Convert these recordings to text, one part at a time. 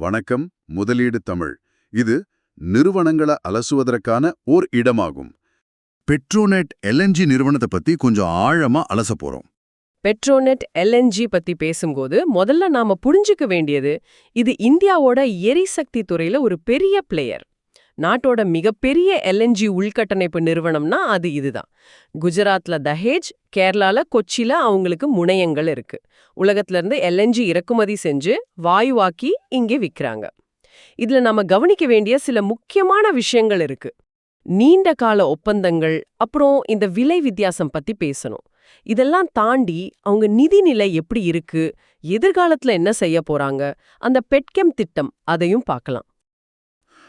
வணக்கம் முதலீடு தமிழ். இது நிறுவனங்களை அலசுவதற்கான ஓர் இடமாகும். பெட்ரோநெட் எல்என்ஜி நிறுவனத்தை பத்தி கொஞ்சம் ஆழமா அலச போறோம். பெட்ரோநெட் எல்என்ஜி பத்தி பேசும்போது முதல்ல நாம புரிஞ்சுக்க வேண்டியது இது இந்தியாவோட எரிசக்தி துறையில ஒரு பெரிய பிளேயர் நாட்டோட மிகப்பெரிய எல்என்ஜி உள்கட்டமைப்பு நிறுவனம்னா அது இதுதான். குஜராத்ல தஹேஜ் கேரளால கொச்சில அவங்களுக்கு முனையங்கள் இருக்கு. உலகத்துல இருந்து எல்என்ஜி இறக்குமதி செஞ்சு வாயுவாக்கி இங்கே விற்கிறாங்க இதுல நாம கவனிக்க வேண்டிய சில முக்கியமான விஷயங்கள் இருக்கு. நீண்ட கால ஒப்பந்தங்கள் அப்புறம் இந்த விலை வித்தியாசம் பத்தி பேசணும். இதெல்லாம் தாண்டி அவங்க நிதிநிலை எப்படி இருக்கு எதிர்காலத்துல என்ன செய்ய போறாங்க அந்த பெட்கெம் திட்டம் அதையும் பார்க்கலாம்.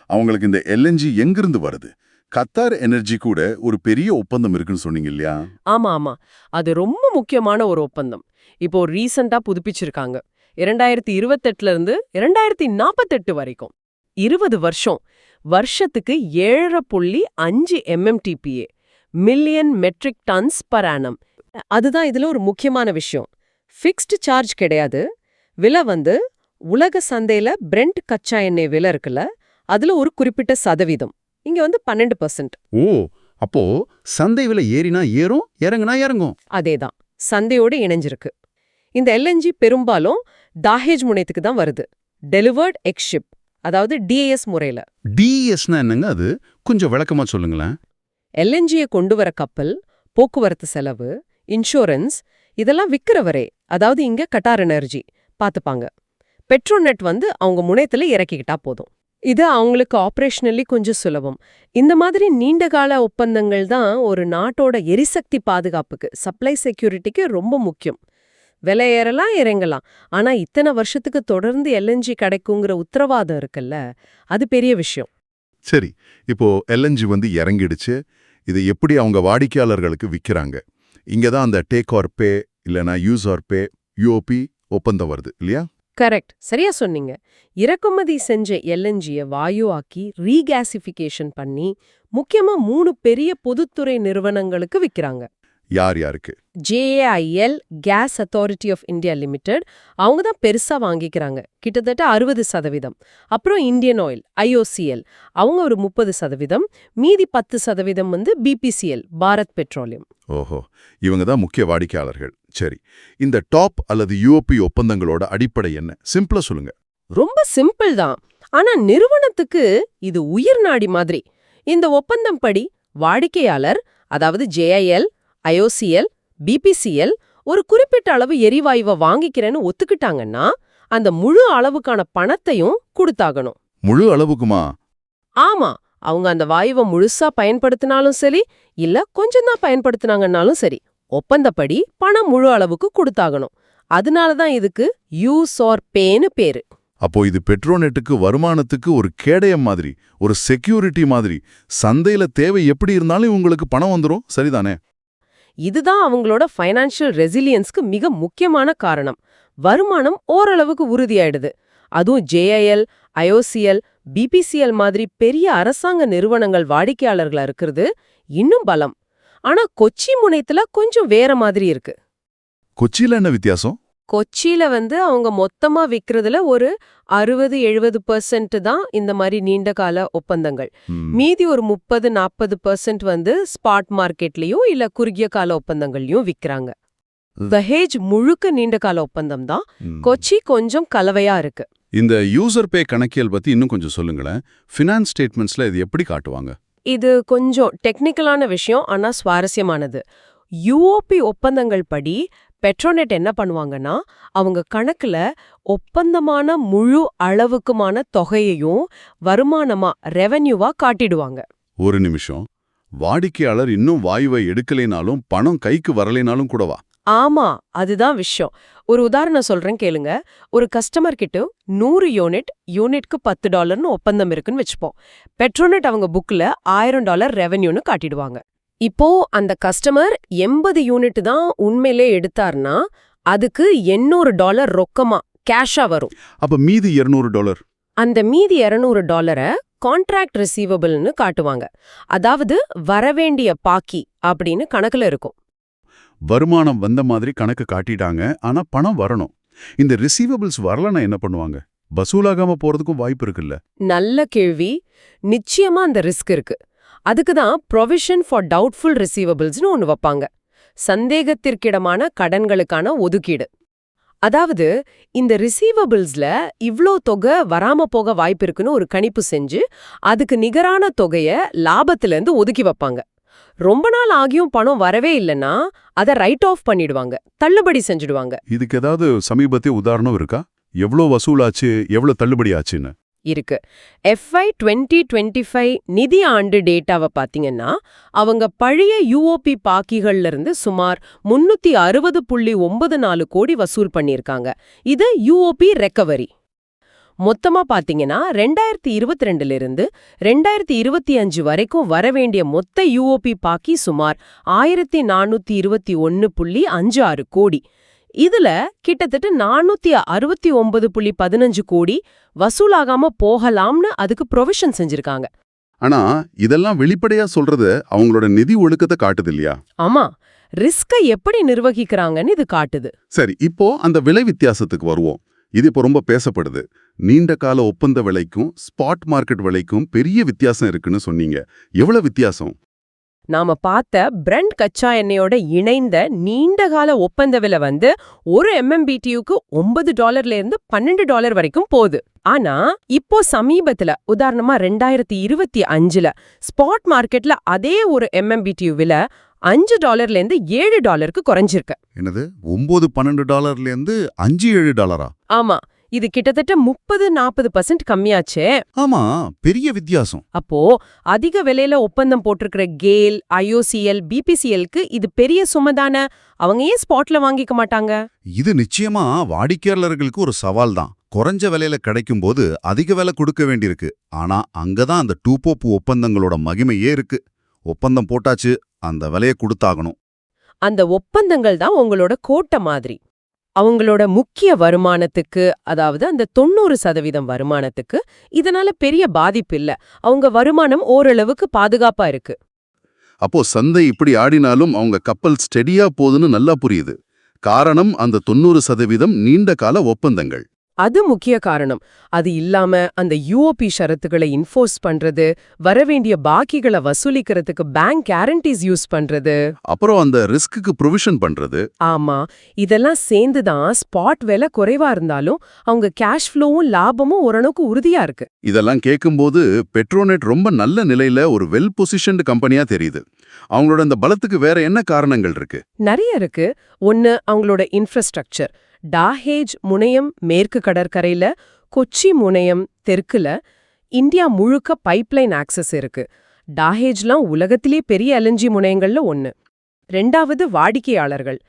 அவங்களுக்கு இந்த எல்என்ஜி எங்கிருந்து வருது? கத்தார் எனர்ஜி கூட ஒரு பெரிய ஒப்பந்தம் இருக்குன்னு சொன்னீங்க இல்லையா? ஆமா ஆமா. அது ரொம்ப முக்கியமான ஒரு ஒப்பந்தம். இப்போ ரீசெண்டா புதுப்பிச்சிருக்காங்க. இரண்டாயிரத்தி இருபத்தெட்டுல இருந்து இரண்டாயிரத்தி நாற்பத்தெட்டு வரைக்கும். இருபது வருஷம். வருஷத்துக்கு ஏழரை புள்ளி அஞ்சு MMTPA million metric tons per annum. அதுதான் இதுல ஒரு முக்கியமான விஷயம். ஃபிக்ஸ்டு சார்ஜ் கிடையாது. விலை வந்து உலக சந்தையில பிரெண்ட் கச்சா எண்ணெய் விலை இருக்குல்ல அதுல ஒரு குறிப்பிட்ட சதவீதம். இங்க வந்து பன்னெண்டு பர்சன்ட் ஓ அப்போ சந்தை விலை ஏறினா ஏறும் இறங்குனா இறங்கும். அதேதான். சந்தையோடு இணைஞ்சிருக்கு. இந்த எல்என்ஜி பெரும்பாலும் தாஹேஜ் முனையத்துக்கு தான் வருது. டெலிவர்ட் எக்ஷிப் அதாவது டிஏஎஸ் முறையில. டிஎஸ்னா என்னங்க அது? கொஞ்சம் விளக்கமா சொல்லுங்களேன். எல்என்ஜியை கொண்டு வர கப்பல் போக்குவரத்து செலவு இன்சூரன்ஸ் இதெல்லாம் விக்கிறவரே. அதாவது இங்க கட்டார் எனர்ஜி பாத்துப்பாங்க பெட்ரோநெட் வந்து அவங்க முனையத்துல இறக்கிக்கிட்டா போதும். இது அவங்களுக்கு ஆப்ரேஷனலி கொஞ்சம் சுலபம். இந்த மாதிரி நீண்டகால ஒப்பந்தங்கள் தான் ஒரு நாட்டோட எரிசக்தி பாதுகாப்புக்கு சப்ளை செக்யூரிட்டிக்கு ரொம்ப முக்கியம். விலை ஏறலாம் இறங்கலாம். ஆனா இத்தனை வருஷத்துக்கு தொடர்ந்து எல்என்ஜி கிடைக்குங்கிற உத்தரவாதம் இருக்குல்ல அது பெரிய விஷயம். சரி இப்போ எல்என்ஜி வந்து இறங்கிடுச்சு. இது எப்படி அவங்க வாடிக்கையாளர்களுக்கு விற்கிறாங்க இங்க தான் அந்த டேக் ஆர் பே இல்லனா யூஸ் ஆர் பே யூஓபி ஒப்பந்தம் வருது இல்லையா? கரெக்ட். சரியா சொன்னீங்க. இறக்குமதி செஞ்ச எல்என்ஜியை வாயுவாக்கி ரீகேசிஃபிகேஷன் பண்ணி முக்கியமா மூணு பெரிய பொதுத்துறை நிறுவனங்களுக்கு விற்கிறாங்க யார் யாருக்கு? GAIL gas authority of India limited அவங்க தான் பெருசா வாங்கிக்கிறாங்க. கிட்டத்தட்ட அறுபது சதவீதம். அப்புறம் இந்தியன் ஆயில் ஐஓசிஎல் அவங்க ஒரு முப்பது சதவீதம். மீதி பத்து சதவீதம் வந்து பிபிசிஎல் பாரத் பெட்ரோலியம். ஓஹோ. இவங்க தான் முக்கிய வாடிக்கையாளர்கள். சரி. இந்த டாப் அல்லது யூஓபி ஒப்பந்தங்களோட அடிப்படை என்ன? சிம்பிளா சொல்லுங்க. ரொம்ப சிம்பிள் தான். ஆனா நிறுவனத்துக்கு இது உயிர் நாடி மாதிரி. இந்த ஒப்பந்தம் படி வாடிக்கையாளர் அதாவது ஜேஐஎல் ஐஓசிஎல் பிபிசிஎல் ஒரு குறிப்பிட்ட அளவு எரிவாயுவை வாங்கிக்கிறேன்னு ஒத்துக்கிட்டாங்கன்னா அந்த முழு அளவுக்கான பணத்தையும் கொடுத்தாகணும். முழு அளவுக்குமா? ஆமா அவங்க அந்த வாயுவை முழுசா பயன்படுத்தினாலும் சரி இல்ல கொஞ்சம் தான் பயன்படுத்தினாங்கன்னாலும் சரி ஒப்பந்தப்படி பணம் முழு அளவுக்கு கொடுத்தாகணும். அதனால தான் இதுக்கு யூஸ் ஆர் பேன்னு பேரு. அப்போ இது பெட்ரோநெட்டுக்கு வருமானத்துக்கு ஒரு கேடயம் மாதிரி ஒரு செக்யூரிட்டி மாதிரி சந்தையில தேவை எப்படி இருந்தாலும் உங்களுக்கு பணம் வந்துரும் சரிதானே? இதுதான் அவங்களோட ஃபைனான்ஷியல் ரெசிலியன்ஸ்க்கு மிக முக்கியமான காரணம். வருமானம் ஓரளவுக்கு உறுதியாயிடுது. அதுவும் ஜேஐஎல் ஐஓசிஎல் பிபிசிஎல் மாதிரி பெரிய அரசாங்க நிறுவனங்கள் வாடிக்கையாளர்களா இருக்கிறது இன்னும் பலம். ஆனா கொச்சி முனையத்துல கொஞ்சம் வேற மாதிரி இருக்கு. கொச்சியில என்ன வித்தியாசம்? கொச்சியில வந்து அவங்க மொத்தமா விக்கிறதுல ஒரு அறுபது எழுபது பர்சன்ட் தான் இந்த மாதிரி நீண்ட கால ஒப்பந்தங்கள். மீதி ஒரு முப்பது நாற்பது பர்சன்ட் வந்து ஸ்பாட் மார்க்கெட்லயும் இல்ல குறுகிய கால ஒப்பந்தங்கள்லயும் விக்கிறாங்க. ம். தஹேஜ் முழுக்க நீண்ட கால ஒப்பந்தம் தான். கொச்சி கொஞ்சம் கலவையா இருக்கு. இந்த யூசர் பே கணக்கியல் பத்தி இன்னும் கொஞ்சம் சொல்லுங்களேன். ஃபினான்ஸ் ஸ்டேட்மெண்ட்ஸ்ல இது எப்படி காட்டுவாங்க? இது கொஞ்சம் டெக்னிக்கலான விஷயம் ஆனா சுவாரஸ்யமானது. யூஓபி ஒப்பந்தங்கள் படி பெட்ரோநெட் என்ன பண்ணுவாங்கன்னா அவங்க கணக்குல ஒப்பந்தமான முழு அளவுக்குமான தொகையையும் வருமானமா ரெவென்யூவா காட்டிடுவாங்க. ஒரு நிமிஷம். வாடிக்கையாளர் இன்னும் வாயுவை எடுக்கலைனாலும் பணம் கைக்கு வரலைனாலும் கூடவா ஆமா அதுதான் விஷயம். ஒரு உதாரணம் சொல்றேன் கேளுங்க. ஒரு கஸ்டமர் கிட்ட நூறு யூனிட் யூனிட்க்கு பத்து டாலர்னு ஒப்பந்தம் இருக்குன்னு வச்சுப்போம். பெட்ரோநெட் அவங்க புக்ல ஆயிரம் டாலர் ரெவென்யூன்னு காட்டிடுவாங்க. இப்போ அந்த கஸ்டமர் எண்பது யூனிட் தான் உண்மையிலே எடுத்தார்னா அதுக்கு எண்ணூறு டாலர் ரொக்கமா கேஷா வரும். அப்ப மீதி 200 டாலர் அந்த மீதி 200 டாலரை கான்ட்ராக்ட் ரிசீவபிள்னு காட்டுவாங்க. அதாவது வரவேண்டிய பாக்கி அப்படின்னு கணக்குல இருக்கும். வருமானம் வந்த மாதிரி கணக்கு காட்டிட்டாங்க ஆனா பணம் வரணும். இந்த ரிசீவபிள்ஸ் வரலனா என்ன பண்ணுவாங்க? வசூலாகாம போறதுக்கும் வாய்ப்பு இருக்குல்ல. நல்ல கேள்வி. நிச்சயமா அந்த ரிஸ்க் இருக்கு. அதுக்கு தான் ப்ரொவிஷன் ஃபார் டவுட்ஃபுல் ரிசீவபிள்ஸ்னு ஒன்று வைப்பாங்க. சந்தேகத்திற்கிடமான கடன்களுக்கான ஒதுக்கீடு. அதாவது இந்த ரிசீவபிள்ஸ்ல இவ்ளோ தொகை வராம போக வாய்ப்பு இருக்குன்னு ஒரு கணிப்பு செஞ்சு அதுக்கு நிகரான தொகைய லாபத்துல இருந்து ஒதுக்கி வைப்பாங்க. ரொம்ப நாள் ஆகியும் பணம் வரவே இல்லைன்னா அதை ரைட் ஆஃப் பண்ணிடுவாங்க. தள்ளுபடி செஞ்சுடுவாங்க. இதுக்கு ஏதாவது சமீபத்திய உதாரணம் இருக்கா? எவ்வளோ வசூலாச்சு எவ்வளோ தள்ளுபடி ஆச்சுன்னு? இருக்கு. எஃப்ஐ டுவெண்ட்டி டுவெண்ட்டி ஃபைவ் நிதி ஆண்டு டேட்டாவை பார்த்தீங்கன்னா அவங்க பழைய யூஓபி பாக்கிகள்ல இருந்து சுமார் முன்னூத்தி அறுபது புள்ளி ஒன்பது நாலு கோடி வசூல் பண்ணியிருக்காங்க. இது யூஓபி ரெக்கவரி மொத்தமா பாத்தீங்கன்னா ரெண்டாயிரத்தி இருபத்தி ரெண்டுல இருந்து ரெண்டாயிரத்தி இருபத்தி அஞ்சு வரைக்கும் வரவேண்டிய மொத்த யூஓபி பாக்கி சுமார் ஆயிரத்தி நானூத்தி இருபத்தி ஒன்னு புள்ளி அஞ்சு ஆறு கோடி. இதுல கிட்டத்தட்ட நானூத்தி அறுபத்தி ஒன்பது புள்ளி பதினஞ்சு கோடி வசூலாகாம போகலாம்னு அதுக்கு ப்ரொவிஷன் செஞ்சிருக்காங்க. ஆனா இதெல்லாம் வெளிப்படையா சொல்றது அவங்களோட நிதி ஒழுக்கத்தை காட்டுது இல்லையா? ஆமா. ரிஸ்கை எப்படி நிர்வகிக்கிறாங்கன்னு இது காட்டுது. சரி இப்போ அந்த விலை வித்தியாசத்துக்கு வருவோம். இது இப்போ ரொம்ப பேசப்படுது. நீண்ட கால ஒப்பந்த விலைக்கும் ஸ்பாட் மார்க்கெட் விலைக்கும் பெரிய வித்தியாசம் இருக்குன்னு சொன்னீங்க. எவ்வளவு வித்தியாசம்? நாம பார்த்த பிரண்ட் கச்சா எண்ணெயோட இணைந்த நீண்டகால ஒப்பந்த விலை வந்து ஒரு எம்எம்பிடியுக்கு ஒன்பது டாலர்ல இருந்து பன்னெண்டு டாலர் வரைக்கும் போகுது. ஆனா இப்போ சமீபத்துல உதாரணமா ரெண்டாயிரத்தி இருபத்தி அஞ்சுல ஸ்பாட் மார்க்கெட்ல அதே ஒரு எம்எம்பிடியு விலை அஞ்சு டாலர்ல இருந்து ஏழு டாலருக்கு குறைஞ்சிருக்கு. என்னது? ஒன்பது பன்னெண்டு டாலர்ல இருந்து அஞ்சு ஏழு டாலரா? ஆமா. இது கிட்டத்தட்ட முப்பது நாற்பது பர்சன்ட் கம்மியாச்சே. ஆமா பெரிய வித்தியாசம். அப்போ அதிக விலையில ஒப்பந்தம் போட்டிருக்கிற கேல் ஐஓசிஎல் பிபிசிஎல்க்கு இது பெரிய சுமதான அவங்க ஏன் ஸ்பாட்ல வாங்கிக்க மாட்டாங்க? இது நிச்சயமா வாடிக்கையாளர்களுக்கு ஒரு சவால் தான். குறைஞ்ச விலையில கிடைக்கும் போது அதிக விலை கொடுக்க வேண்டியிருக்கு. ஆனா அங்கதான் அந்த டூ போப்பு ஒப்பந்தங்களோட மகிமையே இருக்கு. ஒப்பந்தம் போட்டாச்சு அந்த விலையை கொடுத்தாகணும். அந்த ஒப்பந்தங்கள் தான் உங்களோட கோட்டை மாதிரி. அவங்களோட முக்கிய வருமானத்துக்கு அதாவது அந்த தொண்ணூறு சதவீதம் வருமானத்துக்கு இதனால பெரிய பாதிப்பு இல்ல. அவங்க வருமானம் ஓரளவுக்கு பாதுகாப்பா இருக்கு. அப்போ சந்தை இப்படி ஆடினாலும் அவங்க கப்பல் ஸ்டெடியா போகுதுன்னு நல்லா புரியுது. காரணம் அந்த தொண்ணூறு சதவீதம் நீண்ட கால ஒப்பந்தங்கள். அது முக்கிய காரணம். அது இல்லாம அந்த யூஓபி ஷரத்துகளை இன்ஃபோர்ஸ் பண்றது வரவேண்டிய பாக்கிகளை வசூலிக்கிறதுக்கு பேங்க் கேரண்டிஸ் யூஸ் பண்றது. அப்புறம் அந்த ரிஸ்க்குக்கு ப்ரொவிஷன் பண்றது. ஆமா இதெல்லாம் சேர்ந்து தான் ஸ்பாட் விலை குறைவா இருந்தாலும் அவங்க கேஷ் ஃப்ளோவும் லாபமும் ஓரளவுக்கு உறுதியா இருக்கு. இதெல்லாம் கேட்கும்போது பெட்ரோநெட் ரொம்ப நல்ல நிலையில ஒரு வெல் பொசிஷன்டு கம்பெனியா தெரியுது. அவங்களோட அந்த பலத்துக்கு வேற என்ன காரணங்கள் இருக்கு? நிறைய இருக்கு. ஒன்னு அவங்களோட இன்ஃப்ராஸ்ட்ரக்சர் டாஹேஜ் முனையம் மேற்கு கடற்கரையில கொச்சி முனையம் தெற்குல இந்தியா முழுக்க பைப்லைன் ஆக்சஸ் இருக்கு. டாஹேஜ்லாம் உலகத்திலே பெரிய எல்என்ஜி முனையங்கள்ல ஒன்னு ரெண்டாவது வாடிக்கையாளர்கள்.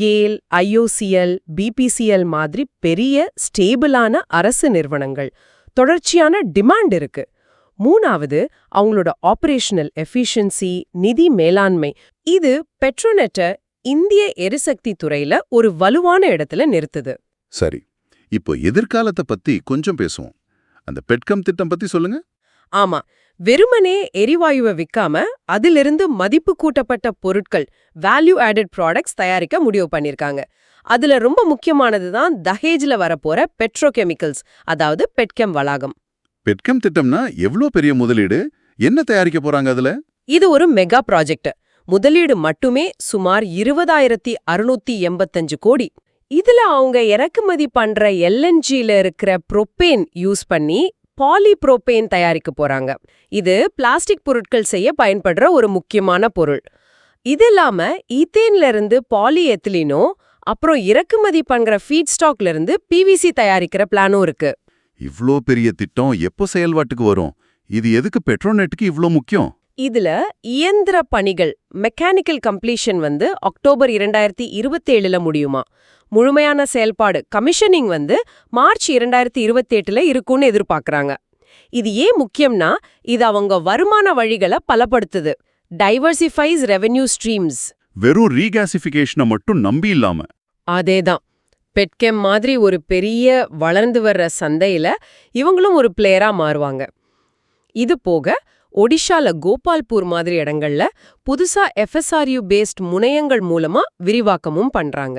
கேல் ஐஓசிஎல் பிபிசிஎல் மாதிரி பெரிய ஸ்டேபிளான அரசு நிறுவனங்கள். தொடர்ச்சியான டிமாண்ட் இருக்கு. மூணாவது அவங்களோட ஆபரேஷனல் எஃபிஷியன்சி நிதி மேலாண்மை. இது பெட்ரோநெட்டை இந்திய எரிசக்தி துறையில ஒரு வலுவான இடத்துல நிறுத்துது. சரி இப்போ எதிர்காலத்தை பத்தி கொஞ்சம் பேசுவோம். அந்த பெட்கம் திட்டம் பத்தி சொல்லுங்க. ஆமா வெறுமனே எரிவாயுவை விக்காம அதிலிருந்து மதிப்பு கூட்டப்பட்ட பொருட்கள் வேல்யூ ஆடட் ப்ராடக்ட்ஸ் தயாரிக்க முடிவு பண்ணிருக்காங்க. அதுல ரொம்ப முக்கியமானது தான் தஹேஜ்ல வரப்போற பெட்ரோகெமிக்கல்ஸ் அதாவது பெட்கெம் வளாகம். பெட்கம் திட்டம்னா எவ்வளோ பெரிய முதலீடு? என்ன தயாரிக்க போறாங்க அதுல? இது ஒரு மெகா ப்ராஜெக்ட் முதலீடு மட்டுமே சுமார் இருபதாயிரத்தி அறுநூத்தி எண்பத்தஞ்சு கோடி. இதுல அவங்க இறக்குமதி பண்ற எல்என்ஜில இருக்கிற புரோப்பேன் யூஸ் பண்ணி பாலிப்ரோபேன் தயாரிக்க போறாங்க. இது பிளாஸ்டிக் பொருட்கள் செய்ய பயன்படுற ஒரு முக்கியமான பொருள். இது இல்லாம ஈத்தேன்ல இருந்து பாலி எத்திலினோ அப்புறம் இறக்குமதி பண்ற ஃபீட் ஸ்டாக்ல இருந்து பிவிசி தயாரிக்கிற பிளானும் இருக்கு. இவ்ளோ பெரிய திட்டம் எப்போ செயல்பாட்டுக்கு வரும்? இது எதுக்கு பெட்ரோநெட்டுக்கு இவ்ளோ முக்கியம்? இதுல இயந்திர பணிகள் மெக்கானிக்கல் கம்ப்ளீஷன் வந்து அக்டோபர் இரண்டாயிரத்தி இருபத்தேழுல முடியுமா? முழுமையான செயல்பாடு கமிஷனிங் வந்து மார்ச் இரண்டாயிரத்தி இருபத்தெட்டுல இருக்கும்னு எதிர்பார்க்கறாங்க. இது ஏன் முக்கியம்னா இது அவங்க வருமான வழிகளை பலப்படுத்துது. டைவர்சிஃபைஸ் ரெவென்யூ ஸ்ட்ரீம்ஸ் வெறும் ரீகாசிஃபிகேஷனை மட்டும் நம்பி இல்லாம. அதேதான். பெட்கெம் மாதிரி ஒரு பெரிய வளர்ந்து வர்ற சந்தையில இவங்களும் ஒரு பிளேயரா மாறுவாங்க. இது போக ஒடிஷால கோபால்பூர் மாதிரி இடங்கள்ல புதுசா எஃப்எஸ்ஆர்யூ பேஸ்ட் முனையங்கள் மூலமா விரிவாக்கமும் பண்றாங்க.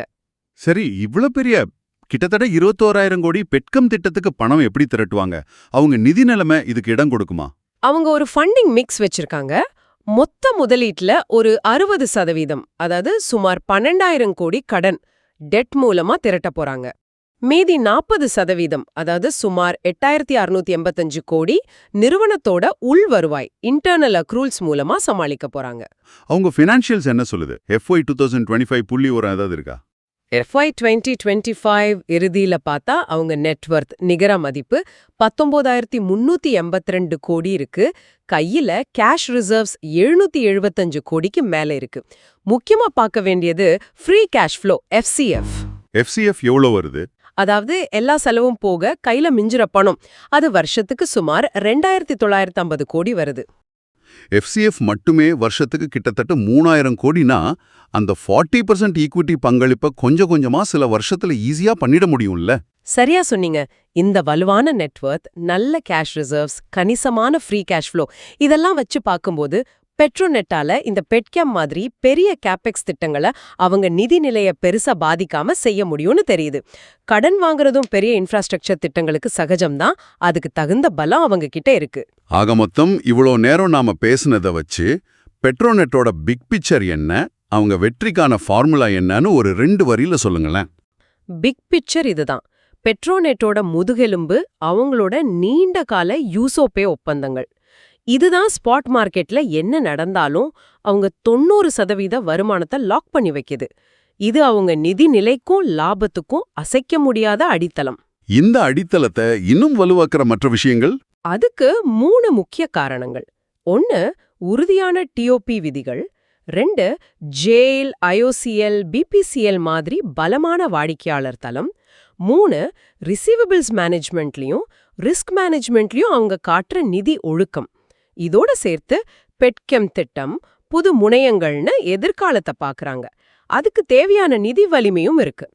சரி இவ்ளோ பெரிய கிட்டத்தட்ட இருபத்தோராயிரம் கோடி பெட்கம் திட்டத்துக்கு பணம் எப்படி திரட்டுவாங்க? அவங்க நிதி நிலைமை இதுக்கு இடம் கொடுக்குமா? அவங்க ஒரு ஃபண்டிங் மிக்ஸ் வச்சிருக்காங்க. மொத்த முதலீட்டுல ஒரு அறுபது சதவீதம் அதாவது சுமார் பன்னெண்டாயிரம் கோடி கடன் டெட் மூலமா திரட்ட போறாங்க. மீதி நாற்பது சதவீதம் அதாவது சுமார் எட்டாயிரத்தி அறுநூத்தி எண்பத்தஞ்சு கோடி நிறுவனத்தோட உள் வருவாய் இன்டர்னல் அக்ரூல்ஸ் மூலமா சமாளிக்க போறாங்க. அவங்க ஃபினான்ஷியல்ஸ் என்ன சொல்லுது? FY two thousand twenty five புள்ளி ஒரு ஏதாவது இருக்கா? எஃப்ஐ டுவெண்ட்டி டுவெண்ட்டி ஃபைவ் இறுதியில பார்த்தா அவங்க நெட்வொர்த் நிகர மதிப்பு பத்தொன்பதாயிரத்தி முன்னூத்தி எண்பத்தி ரெண்டு கோடி இருக்கு. கையில கேஷ் ரிசர்வ்ஸ் எழுநூத்தி எழுபத்தஞ்சு கோடிக்கு மேல இருக்கு. முக்கியமா பார்க்க வேண்டியது free cash flow FCF FCF எவ்வளோ வருது? அதாவது எல்லா செலவும் போக கையில மிஞ்சுற பணம். அது வருஷத்துக்கு சுமார் ரெண்டாயிரத்தி தொள்ளாயிரத்தி ஐம்பது கோடி வருது. எஃப்சிஎஃப் மட்டுமே வருஷத்துக்கு கிட்டத்தட்ட மூணாயிரம் கோடினா அந்த ஃபார்ட்டி பர்சன்ட் ஈக்விட்டி பங்களிப்பை கொஞ்சம் கொஞ்சமா சில வருஷத்துல ஈஸியா பண்ணிட முடியும்ல? சரியா சொன்னீங்க. இந்த வலுவான நெட்வொர்த் நல்ல கேஷ் ரிசர்வ்ஸ் கணிசமான ஃப்ரீ கேஷ் ஃப்ளோ இதெல்லாம் வச்சு பார்க்கும்போது பெட்ரோநெட்டால இந்த பெட்கேம் மாதிரி பெரிய கேபெக்ஸ் திட்டங்களை அவங்க நிதி நிலைய பெருசா பாதிக்காம செய்ய முடியும்னு தெரியுது. கடன் வாங்குறதும் பெரிய இன்ஃப்ராஸ்ட்ரக்சர் திட்டங்களுக்கு சகஜம்தான். அதுக்கு தகுந்த பலம் அவங்க கிட்ட இருக்கு. ஆக மொத்தம் இவ்வளோ நேரம் நாம பேசுனதை வச்சு பெட்ரோநெட்டோட பிக் பிக்சர் என்ன அவங்க வெற்றிக்கான ஃபார்முலா என்னன்னு ஒரு ரெண்டு வரியில சொல்லுங்களேன். பிக் பிக்சர் இதுதான். பெட்ரோநெட்டோட முதுகெலும்பு அவங்களோட நீண்ட கால யூசோபே ஒப்பந்தங்கள். இதுதான் ஸ்பாட் மார்க்கெட்ல என்ன நடந்தாலும் அவங்க தொண்ணூறு சதவீத வருமானத்தை லாக் பண்ணி வைக்குது. இது அவங்க நிதி நிலைக்கும் லாபத்துக்கும் அசைக்க முடியாத அடித்தளம். இந்த அடித்தளத்தை இன்னும் வலுவாக்குற மற்ற விஷயங்கள்? அதுக்கு மூணு முக்கிய காரணங்கள். ஒன்னு உறுதியான டிஓபி விதிகள். ரெண்டு ஜேஎல் ஐஓசிஎல் பிபிசிஎல் மாதிரி பலமான வாடிக்கையாளர் தளம். மூணு ரிசீவபிள்ஸ் மேனேஜ்மெண்ட்லயும் ரிஸ்க் மேனேஜ்மெண்ட்லயும் அவங்க காட்டுற நிதி ஒழுக்கம். இதோட சேர்த்து பெட்கெம் திட்டம் புது முனையங்கள்னு எதிர்காலத்தை பார்க்குறாங்க அதுக்கு தேவையான நிதி வலிமையும் இருக்கு.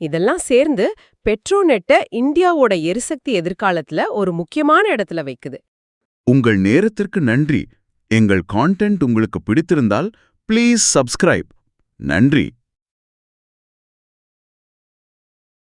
இதெல்லாம் சேர்ந்து பெட்ரோநெட்டை இந்தியாவோட எரிசக்தி எதிர்காலத்துல ஒரு முக்கியமான இடத்துல வைக்குது. உங்கள் நேரத்திற்கு நன்றி. எங்கள் கான்டென்ட் உங்களுக்கு பிடித்திருந்தால் ப்ளீஸ் சப்ஸ்கிரைப் நன்றி.